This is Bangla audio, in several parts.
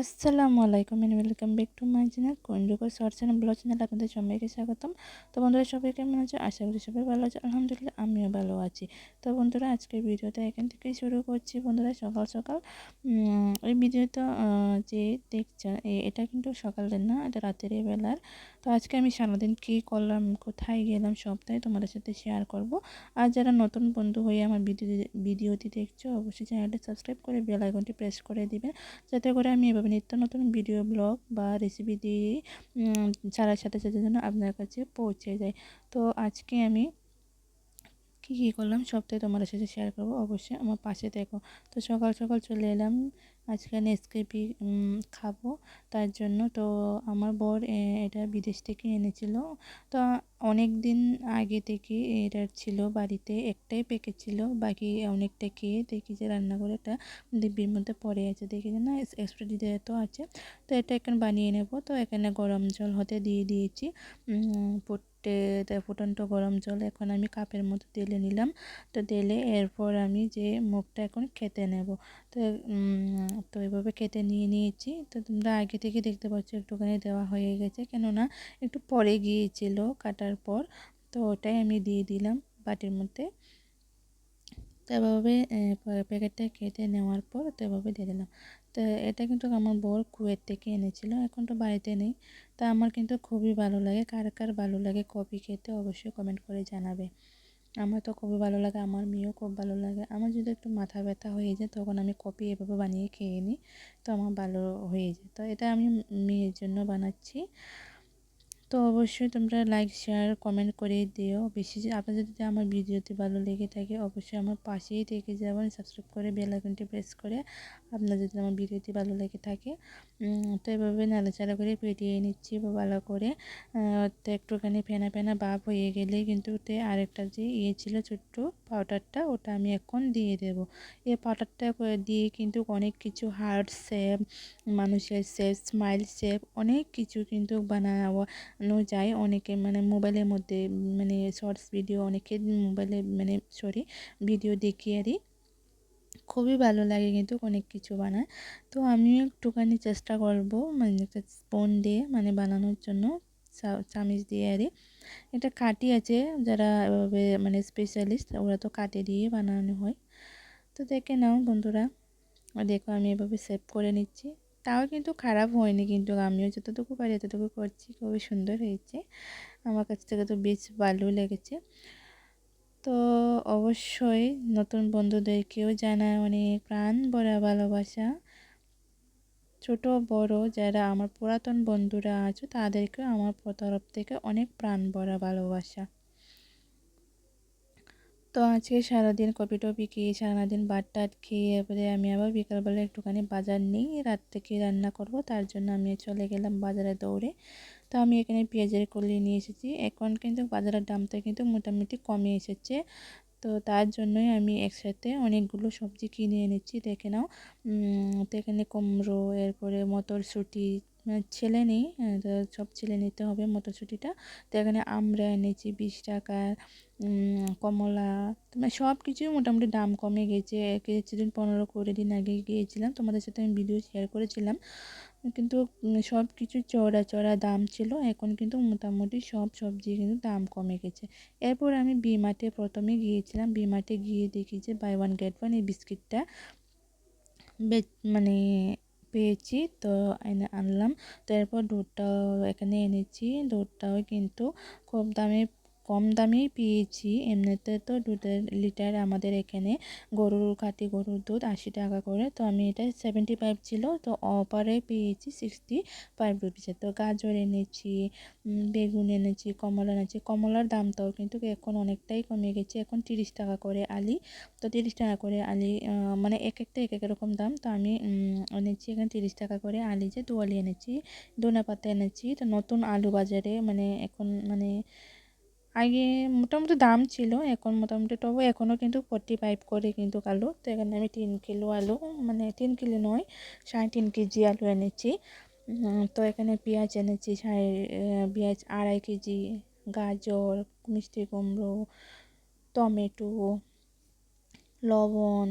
আসসালামু আলাইকুম and welcome back to my channel কন্ডুকর short channel blog channel আপনাদের সবাইকে স্বাগতম। তো বন্ধুরা, সবাই কেমন আছে? আশা করি সবাই ভালো আছে। আলহামদুলিল্লাহ, আমিও ভালো আছি। তো বন্ধুরা, আজকের ভিডিওটা এখান থেকেই শুরু করছি। বন্ধুরা, সকাল সকাল এই ভিডিওটা যে দেখছেন এটা কিন্তু সকালের না, এটা রাতের বেলার। তো আজকে আমি সারাদিন কী করলাম, কোথায় গেলাম, সবটাই তোমাদের সাথে শেয়ার করব। আর যারা নতুন বন্ধু হয়ে আমার ভিডিও, ভিডিওটি দেখছ, অবশ্যই চ্যানেলটি সাবস্ক্রাইব করে বেল আইকনটি প্রেস করে দিবেন যাতে করে আমি এভাবে নিত্য নতুন ভিডিও, ব্লগ বা রেসিপি দিয়ে ছাড়ার সাথে সাথে যেন আপনার কাছে পৌঁছে যায়। তো আজকে আমি কী কী করলাম সবটাই তোমাদের সাথে শেয়ার করব। অবশ্যই আমার পাশে দেখো তো সকাল সকাল চলে এলাম। আজকে নেসকেপি খাব। তার জন্য তো আমার বর এটা বিদেশ থেকে এনেছিল। তো অনেক দিন আগে থেকে এটা ছিল বাড়িতে একটাই প্যাকেট ছিল, বাকি অনেকটা খেয়ে দেখি যে রান্না করে এটা ডিব্বির মধ্যে পড়ে আছে। দেখি যে না এক্সপায়ারি তো আছে। তো এটা এখানে বানিয়ে নেব। তো এখানে গরম জল হতে দিয়ে দিয়েছি। ফুটে ফুটন্ত গরম জল এখন আমি কাপের মতো তেলে নিলাম। তো তেলে এরপর আমি যে মুখটা এখন খেতে নেব। তো তো এভাবে খেতে নিয়ে নিয়েছি। তো তোমরা আগে থেকে দেখতে পাচ্ছ একটুখানি দেওয়া হয়ে গেছে। কেননা একটু পরে গিয়েছিল কাটার পর তো ওটাই আমি দিয়ে দিলাম বাটির মধ্যে। তো এভাবে প্যাকেটটা কেটে নেওয়ার পর তো এভাবে দিয়ে দিলাম। তো এটা কিন্তু আমার বর কুয়েত থেকে এনেছিল, এখন তো বাড়িতে নেই। তা আমার কিন্তু খুবই ভালো লাগে, কার কার ভালো লাগে কফি খেতে অবশ্যই কমেন্ট করে জানাবে। আমার তো খুবই ভালো লাগে, আমার মেয়েও খুব ভালো লাগে। আমার যদি একটু মাথা ব্যথা হয়ে যায় তখন আমি কপি এভাবে বানিয়ে খেয়ে নিই, তো আমার ভালো হয়ে যায়। তো এটা আমি মেয়ের জন্য বানাচ্ছি। তো অবশ্যই তোমরা লাইক শেয়ার কমেন্ট করে দিও। বেশি আপনাদের যদি আমার ভিডিওটি ভালো লেগে থাকে, অবশ্যই আমার পাশেই থেকে যাবেন সাবস্ক্রাইব করে বেল আইকনটি প্রেস করে আপনার যদি আমার ভিডিওটি ভালো লেগে থাকে। তো এভাবে নাড়াচাড়া করে পেটিয়ে নিচ্ছি বা ভালো করে। তো একটুখানি ফেনা ফেনা ভাব হয়ে গেলে কিন্তু তে আরেকটা যে ইয়ে ছিল ছোট্ট পাউডারটা ওটা আমি এখন দিয়ে দেব। এই পাউডারটা দিয়ে কিন্তু অনেক কিছু হার্ট শেপ মানুষের শেপ স্মাইল শেপ অনেক কিছু কিন্তু বানানো যায় অনেকে মানে মোবাইলের মধ্যে মানে শর্টস ভিডিও অনেকে মোবাইলে মানে সরি, ভিডিও দেখি দিই খুবই ভালো লাগে কিন্তু অনেক কিছু বানায়। তো আমিও একটুখানি চেষ্টা করব মানে একটা স্পুন দিয়ে মানে বানানোর জন্য চামিচ দিয়ে আর। এটা কাটি আছে, যারা এভাবে মানে স্পেশালিস্ট ওরা তো কাটে দিয়ে বানানো হয়। তো দেখে নাও বন্ধুরা, দেখো আমি এভাবে সেভ করে নিচ্ছি। তাও কিন্তু খারাপ হয়নি কিন্তু আমিও যতটুকু পারি এতটুকু করছি, খুবই সুন্দর হয়েছে। আমার কাছ থেকে তো বেশ ভালো লেগেছে। তো অবশ্যই নতুন বন্ধুদেরকেও জানায় অনেক প্রাণ ভরা ভালোবাসা। ছোট, বড় যারা আমার পুরাতন বন্ধুরা আছে তাদেরকে আমার তরফ থেকে অনেক প্রাণ ভরা ভালোবাসা। তো আজকে সারাদিন কপি টপি খেয়ে, সারাদিন বাট টাট খেয়ে এবারে আমি আবার বিকালবেলা একটুখানি বাজার নেই, রাত থেকে রান্না করব, তার জন্য আমি চলে গেলাম বাজারে দৌড়ে। তো আমি এখানে পেঁয়াজের কলি নিয়ে এসেছি। এখন কিন্তু বাজারের দামটা কিন্তু মোটামুটি কমে এসেছে। তো তার জন্যই আমি একসাথে অনেকগুলো সবজি কিনে এনেছি, দেখে নাও। তো এখানে কুমড়ো, এরপরে মটরশুঁটি ছেলে নেই সব ছেলে নিতে হবে মটরশুঁটিটা। তো এখানে আমরা এনেছি, বিশ টাকার কমলা তোমার সব কিছুই মোটামুটি দাম কমে গেছে। কিছুদিন পনেরো কুড়ি দিন আগে গিয়েছিলাম, তোমাদের সাথে আমি ভিডিও শেয়ার করেছিলাম। কিন্তু সব কিছু চড়া চড়া দাম ছিল, এখন কিন্তু মোটামুটি সব সবজি কিন্তু দাম কমে গেছে। এরপর আমি বিমার্টে প্রথমে গিয়েছিলাম। বিমার্টে গিয়ে দেখি যে বাই ওয়ান গেট ওয়ান এই বিস্কিটটা মানে পেয়েছি তো এনে আনলাম। তো এরপর দুধটাও এখানে এনেছি। দুধটাও কিন্তু খুব দামে কম দামেই পেয়েছি। এমনিতে তো দুধের লিটার আমাদের এখানে গরুর খাঁটি গরুর দুধ আশি টাকা করে। তো আমি এটা সেভেন্টি ফাইভ ছিল, তো অপারে পেয়েছি সিক্সটি ফাইভ রুপিসে তো গাজর এনেছি বেগুন এনেছি, কমলা এনেছি। কমলার দামটাও কিন্তু এখন অনেকটাই কমে গেছে। এখন তিরিশ টাকা করে আলি। তো তিরিশ টাকা করে আলি মানে এক একটা, এক এক রকম দাম। তো আমি এনেছি এখানে তিরিশ টাকা করে আলি যে দুয়ালি এনেছি ধনে পাতা এনেছি। তো নতুন আলু বাজারে মানে এখন মানে আগে মোটামুটি দাম ছিল, এখন মোটামুটি তবু এখনও কিন্তু ফোর্টি ফাইভ করে কিন্তু আলু। তো এখানে আমি তিন কিলো আলু মানে তিন কিলো নয়, সাড়ে তিন কেজি আলু এনেছি। তো এখানে পেঁয়াজ এনেছি, সাড়ে পেঁয়াজ আড়াই কেজি, গাজর, মিষ্টি কুমড়ো, টমেটো, লবণ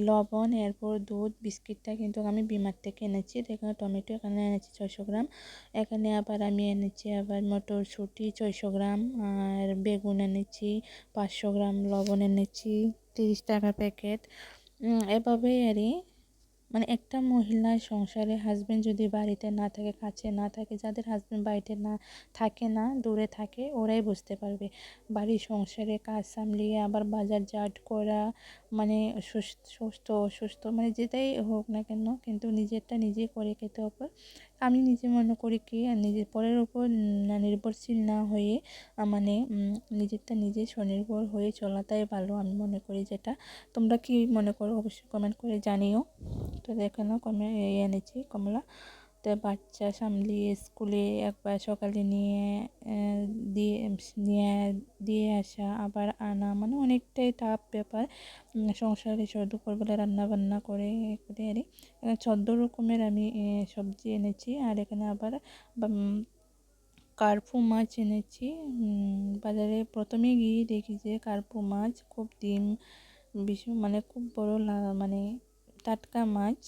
লবণ, এরপর দুধ, বিস্কিটটা কিন্তু আমি বিমার থেকে এনেছি। এখানে টমেটো এখানে এনেছি ছয়শো গ্রাম। এখানে আবার আমি এনেছি আবার মটরশুঁটি ছয়শো গ্রাম, আর বেগুন এনেছি পাঁচশো গ্রাম, লবণ এনেছি, তিরিশ টাকা প্যাকেট। এভাবেই আর মানে একটা মহিলার সংসারে হাজব্যান্ড যদি বাড়িতে না থাকে, কাছে না থাকে, যাদের হাজব্যান্ড বাড়িতে না থাকে না, দূরে থাকে, ওরাই বুঝতে পারবে। বাড়ির সংসারে কাজ সামলিয়ে আবার বাজার জাট করা মানে সুস্থ অসুস্থ মানে যেটাই হোক না কেন, কিন্তু নিজেরটা নিজে করে খেতে হবে। আমি নিজে মনে করি কি নিজের পরের উপর নির্ভরশীল না হয়ে মানে নিজেরটা নিজে স্বনির্ভর হয়ে চলাটাই ভালো আমি মনে করি যেটা। তোমরা কি মনে করো? অবশ্যই কমেন্ট করে জানিও। তো দেখে না কমে এনেছি। কমলা তো বাচ্চা সামলিয়ে স্কুলে একবার সকালে নিয়ে দিয়ে নিয়ে, দিয়ে আসা, আবার আনা মানে অনেকটাই টাফ ব্যাপার। সংসারে দুপুরবেলা রান্না বান্না করে করে আর চোদ্দ রকমের আমি সবজি এনেছি, আর এখানে আবার কার্পু মাছ এনেছি। বাজারে প্রথমে গিয়ে দেখি যে কার্পু মাছ খুব ডিম ভীষণ মানে খুব বড় মানে টাটকা মাছ।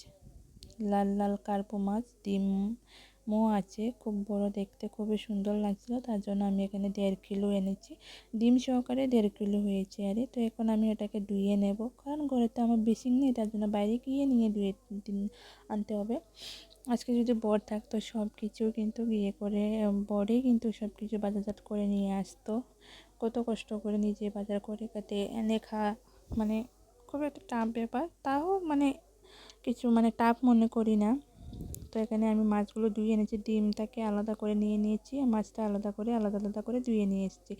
লাল লাল কার্পো মাছ, ডিমও আছে, খুব বড় দেখতে খুবই সুন্দর লাগছিল, তার জন্য আমি এখানে দেড় কিলো এনেছি। ডিম সহকারে দেড় কিলো হয়েছে আরে, তো এখন আমি এটাকে ধুয়ে নেব, কারণ ঘরে তো আমার বেশি নেই, তার জন্য বাইরে গিয়ে নিয়ে ধুয়ে আনতে হবে। আজকে যদি বর থাকতো সব কিছু কিন্তু গিয়ে করে বরেই কিন্তু সব কিছু বাজারজাত করে নিয়ে আসতো। কত কষ্ট করে নিজে বাজার করে কাটে এনে খা মানে খুব একটা টাফ ব্যাপার। তাও মানে কিছু মানে টাফ মনে করি না। তো এখানে আমি মাছগুলো ধুয়ে এনেছি, ডিমটাকে আলাদা করে নিয়ে নিয়েছি মাছটা আলাদা করে, আলাদা আলাদা করে ধুয়ে নিয়ে এসেছি।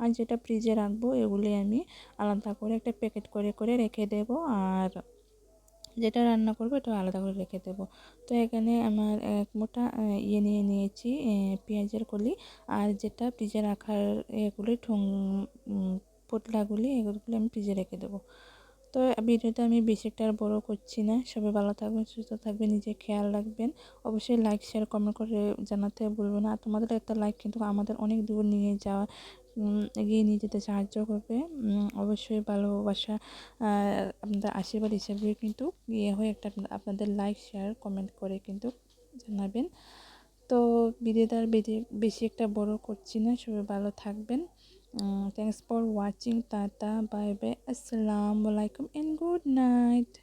আর যেটা ফ্রিজে রাখব এগুলি আমি আলাদা করে একটা প্যাকেট করে করে রেখে দেব, আর যেটা রান্না করব এটা আলাদা করে রেখে দেবো। তো এখানে আমার এক মোটা ইয়ে নিয়ে নিয়েছি পেঁয়াজের কলি, আর যেটা ফ্রিজে রাখার এগুলি ঠোং পোটলাগুলি এগুলোগুলি আমি ফ্রিজে রেখে দেবো। তো ভিডিওটা আমি বেশি একটা আর বড়ো করছি না। সবাই ভালো থাকবেন, সুস্থ থাকবেন নিজে খেয়াল রাখবেন। অবশ্যই লাইক শেয়ার কমেন্ট করে জানাতে বলবেন আর তোমাদের একটা লাইক কিন্তু আমাদের অনেক দূর নিয়ে যাওয়া এগিয়ে নিয়ে যেতে সাহায্য করবে। অবশ্যই ভালোবাসা আপনাদের আশীর্বাদ হিসেবে কিন্তু ইয়ে হয়ে একটা আপনাদের লাইক শেয়ার কমেন্ট করে কিন্তু জানাবেন। তো ভিডিওটা বেশি একটা বড় করছি না। সবাই ভালো থাকবেন। Uh, thanks for watching tata. Bye bye assalamu alaikum and good night